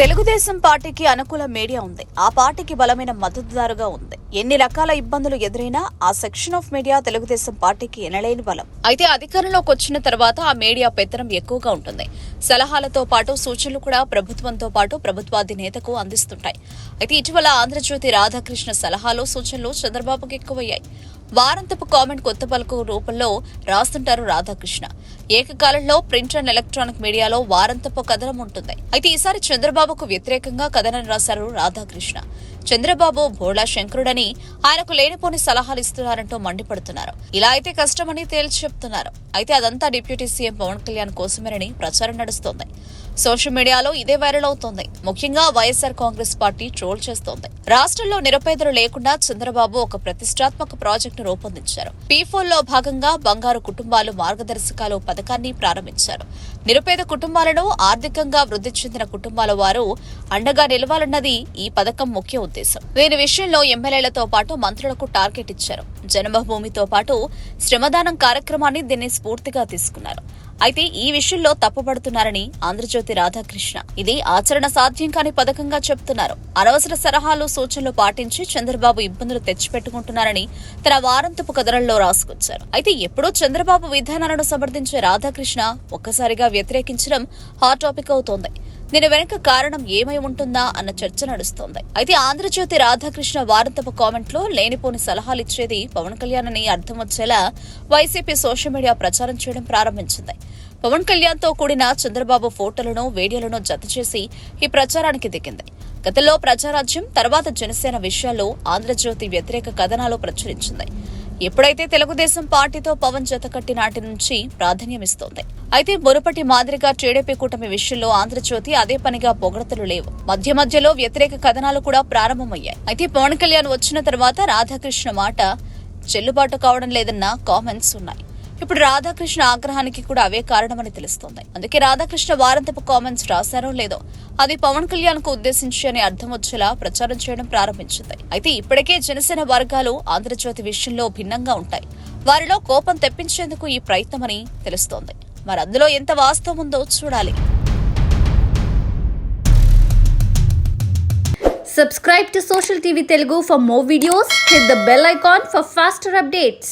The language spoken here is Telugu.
తెలుగుదేశం పార్టీకి అనుకూల మీడియా ఉంది. ఆ పార్టీకి బలమైన మద్దతుదారుగా ఉంది. ఎన్ని రకాల ఇబ్బందులు ఎదురైనా ఆ సెక్షన్ ఆఫ్ మీడియా తెలుగుదేశం పార్టీకి ఎనలేని బలం. అయితే అధికారంలోకి వచ్చిన తర్వాత ఆ మీడియా పెత్తనం ఎక్కువగా ఉంటుంది. సలహాలతో పాటు సూచనలు కూడా ప్రభుత్వంతో పాటు ప్రభుత్వాధినేతకు అందిస్తుంటాయి. అయితే ఇటీవల ఆంధ్రజ్యోతి రాధాకృష్ణ సలహాలు సూచనలు చంద్రబాబుకు ఎక్కువయ్యాయి. వారంతపు కామెంట్ కొత్త పలుకు రూపంలో రాస్తుంటారు రాధాకృష్ణ. ఏకకాలంలో ప్రింట్ అండ్ ఎలక్ట్రానిక్ మీడియాలో వారంతపు కథనం ఉంటుంది. అయితే ఈసారి చంద్రబాబు చంద్రబాబుకు వ్యతిరేకంగా కథనం రాశారు రాధాకృష్ణ. చంద్రబాబు భోళా శంకరుడని ఆయనకు లేనిపోని సలహాలు ఇస్తున్నారంటూ మండిపడుతున్నారు. ఇలా అయితే కష్టమని తేల్చి చెప్తున్నారు. అయితే అదంతా డిప్యూటీ సీఎం పవన్ కళ్యాణ్ కోసమేనని ప్రచారం నడుస్తోంది. సోషల్ మీడియాలో ఇదే వైరల్ అవుతోంది. ముఖ్యంగా వైఎస్ఆర్ కాంగ్రెస్ పార్టీ ట్రోల్ చేస్తోంది. రాష్ట్రంలో నిరుపేదలు లేకుండా చంద్రబాబు ఒక ప్రతిష్టాత్మక ప్రాజెక్టును రూపొందించారు. పీఫోల్లో భాగంగా బంగారు కుటుంబాలు మార్గదర్శకాలు పథకాన్ని ప్రారంభించారు. నిరుపేద కుటుంబాలను ఆర్థికంగా వృద్ధి చెందిన కుటుంబాల వారు అండగా నిలవాలన్నది ఈ పథకం ముఖ్య ఉద్దేశం. దీని విషయంలో ఎమ్మెల్యేలతో పాటు మంత్రులకు టార్గెట్ ఇచ్చారు. జన్మభూమితో పాటు శ్రమదానం కార్యక్రమాన్ని దీన్ని స్ఫూర్తిగా తీసుకున్నారు. అయితే ఈ విషయంలో తప్పుపడుతున్నారని ఆంధ్రజ్యోతి రాధాకృష్ణ. ఇది ఆచరణ సాధ్యం కాని పథకంగా చెప్తున్నారు. అనవసర సలహాలు సూచనలు పాటించి చంద్రబాబు ఇబ్బందులు తెచ్చిపెట్టుకుంటున్నారని తన వారంతపు కథనంలో రాసుకొచ్చారు. అయితే ఎప్పుడూ చంద్రబాబు విధానాలను సమర్థించే రాధాకృష్ణ ఒక్కసారిగా వ్యతిరేకించడం హాట్ టాపిక్ అవుతోంది. దీని వెనుక కారణం ఏమై ఉంటుందా అన్న చర్చ నడుస్తోంది. అయితే ఆంధ్రజ్యోతి రాధాకృష్ణ వారంతపు కామెంట్లో లేనిపోని సలహాలు ఇచ్చేది పవన్ కళ్యాణ్ అని అర్థం వచ్చేలా వైసీపీ సోషల్ మీడియా ప్రచారం చేయడం ప్రారంభించింది. పవన్ కళ్యాణ్తో కూడిన చంద్రబాబు ఫోటోలను వీడియోలను జత చేసి ఈ ప్రచారానికి దిగింది. గతంలో ప్రజారాజ్యం తర్వాత జనసేన విషయాల్లో ఆంధ్రజ్యోతి వ్యతిరేక కథనాలు ప్రచురించింది. ఎప్పుడైతే తెలుగుదేశం పార్టీతో పవన్ జతకట్టి నాటి నుంచి ప్రాధాన్యమిస్తోంది. అయితే మునుపటి మాదిరిగా టీడీపీ కూటమి విషయంలో ఆంధ్రజ్యోతి అదే పనిగా పొగడతలు లేవు. మధ్య మధ్యలో వ్యతిరేక కథనాలు కూడా ప్రారంభమయ్యాయి. అయితే పవన్ కళ్యాణ్ వచ్చిన తర్వాత రాధాకృష్ణ మాట చెల్లుబాటు కావడం లేదన్న కామెంట్స్ ఉన్నాయి. ఇప్పుడు రాధాకృష్ణ ఆగ్రహానికి కూడా అవే కారణమని తెలుస్తోంది. అందుకే రాధాకృష్ణ వారంతపు కామెంట్స్ రాశారో లేదో అది పవన్ కళ్యాణ్కు ఉద్దేశించి అని అర్థం వచ్చేలా ప్రచారం చేయడం ప్రారంభించింది. అయితే ఇప్పటికే జనసేన వర్గాలు ఆంధ్రజ్యోతి విషయంలో భిన్నంగా ఉంటాయి. వారిలో కోపం తెప్పించేందుకు ఈ ప్రయత్నమని తెలుస్తోంది. మరి అందులో ఎంత వాస్తవం ఉందో చూడాలి. Subscribe to Social TV Telugu for more videos. Hit the bell icon for faster updates.